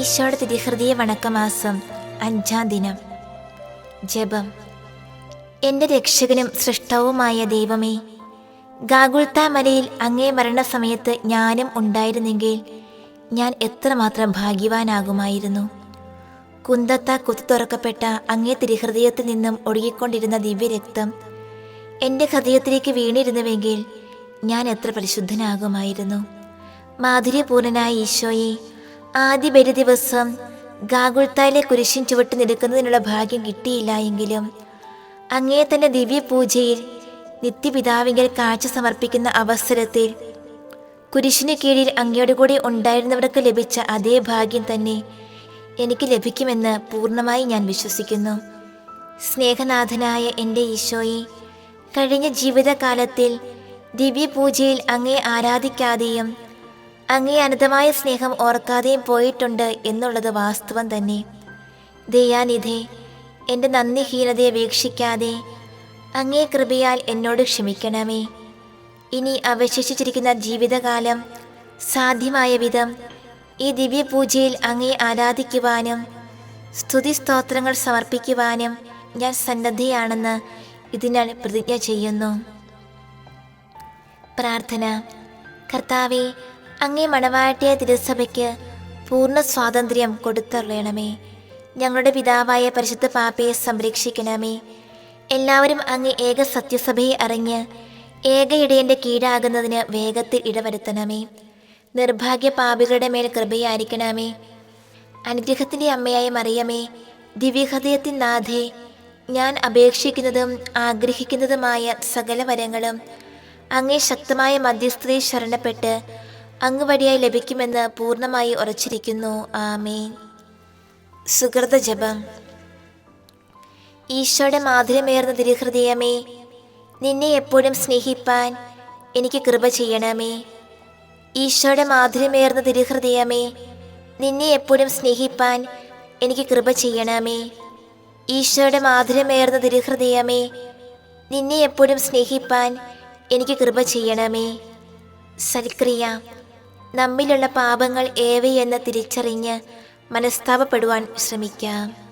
ഈശോയുടെ തിരുഹൃദയ വണക്കമാസം അഞ്ചാം ദിനം. ജപം. എന്റെ രക്ഷകനും സൃഷ്ടവുമായ ദൈവമേ ഗാഗുൾത്താ മലയിൽ അങ്ങേ മരണസമയത്ത് ഞാനും ഉണ്ടായിരുന്നെങ്കിൽ ഞാൻ എത്രമാത്രം ഭാഗ്യവാനാകുമായിരുന്നു. കുന്തത്ത കുത്തു തുറക്കപ്പെട്ട അങ്ങേ തിരുഹൃദയത്തിൽ നിന്നും ഒഴുകിക്കൊണ്ടിരുന്ന ദിവ്യരക്തം എന്റെ ഹൃദയത്തിലേക്ക് വീണിരുന്നുവെങ്കിൽ ഞാൻ എത്ര പരിശുദ്ധനാകുമായിരുന്നു. മാധുര്യപൂർണനായ ഈശോയെ ആദ്യ ബലി ദിവസം ഗാഗുൾത്തായിലെ കുരിശിൻ ചുവട്ട് നിൽക്കുന്നതിനുള്ള ഭാഗ്യം കിട്ടിയില്ല എങ്കിലും അങ്ങേ തന്നെ ദിവ്യപൂജയിൽ നിത്യപിതാവിങ്കൽ കാഴ്ച സമർപ്പിക്കുന്ന അവസരത്തിൽ കുരിശിന് കീഴിൽ അങ്ങയുടെ കൂടെ ഉണ്ടായിരുന്നവർക്ക് ലഭിച്ച അതേ ഭാഗ്യം തന്നെ എനിക്ക് ലഭിക്കുമെന്ന് പൂർണമായി ഞാൻ വിശ്വസിക്കുന്നു. സ്നേഹനാഥനായ എന്റെ ഈശോയെ കഴിഞ്ഞ ജീവിതകാലത്തിൽ ദിവ്യപൂജയിൽ അങ്ങേ ആരാധിക്കാതെയും അങ്ങേ അനന്തമായ സ്നേഹം ഓർക്കാതെയും പോയിട്ടുണ്ട് എന്നുള്ളത് വാസ്തവം തന്നെ. ദയാനിധെ എന്റെ നന്ദിഹീനതയെ വീക്ഷിക്കാതെ അങ്ങേ കൃപയാൽ എന്നോട് ക്ഷമിക്കണമേ. ഇനി അവശേഷിച്ചിരിക്കുന്ന ജീവിതകാലം സാധ്യമായ വിധം ഈ ദിവ്യപൂജയിൽ അങ്ങേ ആരാധിക്കുവാനും സ്തുതി സ്തോത്രങ്ങൾ സമർപ്പിക്കുവാനും ഞാൻ സന്നദ്ധയാണെന്ന് ഇതിനാൽ പ്രതിജ്ഞ ചെയ്യുന്നു. പ്രാർത്ഥന. കർത്താവെ അങ്ങേ മണവാട്ടിയ തിരുസഭയ്ക്ക് പൂർണ സ്വാതന്ത്ര്യം കൊടുത്തറിയണമേ. ഞങ്ങളുടെ പിതാവായ പരിശുദ്ധ പാപ്പയെ സംരക്ഷിക്കണമേ. എല്ലാവരും അങ്ങ് ഏക സത്യസഭയെ അറിഞ്ഞ് ഏക ഇടയന്റെ കീഴാകുന്നതിന് വേഗത്തിൽ ഇടവരുത്തണമേ. നിർഭാഗ്യ പാപികളുടെ മേൽ കൃപയായിരിക്കണമേ. അനുഗ്രഹത്തിന്റെ അമ്മയായ മറിയമേ ദിവ്യഹൃദയത്തിൻ നാഥേ ഞാൻ അപേക്ഷിക്കുന്നതും ആഗ്രഹിക്കുന്നതുമായ സകല വരങ്ങളും അങ്ങേ ശക്തമായ മധ്യസ്ഥതയിൽ ശരണപ്പെട്ട് അങ്ങ് വഴിയായി ലഭിക്കുമെന്ന് പൂർണമായി ഉറച്ചിരിക്കുന്നു. ആമേൻ. സുഹൃത ജപം. ഈശോയുടെ മാധുര്യമേർന്ന തിരുഹൃദയമേ നിന്നെ എപ്പോഴും സ്നേഹിപ്പാൻ എനിക്ക് കൃപ ചെയ്യണമേ. ഈശോയുടെ മാധുര്യമേർന്ന തിരുഹൃദയമേ നിന്നെ എപ്പോഴും സ്നേഹിപ്പാൻ എനിക്ക് കൃപ ചെയ്യണമേ. ഈശോയുടെ മാധുര്യമേർന്ന തിരുഹൃദയമേ നിന്നെ എപ്പോഴും സ്നേഹിപ്പാൻ എനിക്ക് കൃപ ചെയ്യണമേ. സൽക്രിയ. നമ്മിലുള്ള പാപങ്ങൾ ഏവയെന്ന് തിരിച്ചറിഞ്ഞ് മനസ്താപപ്പെടുവാൻ ശ്രമിക്കാം.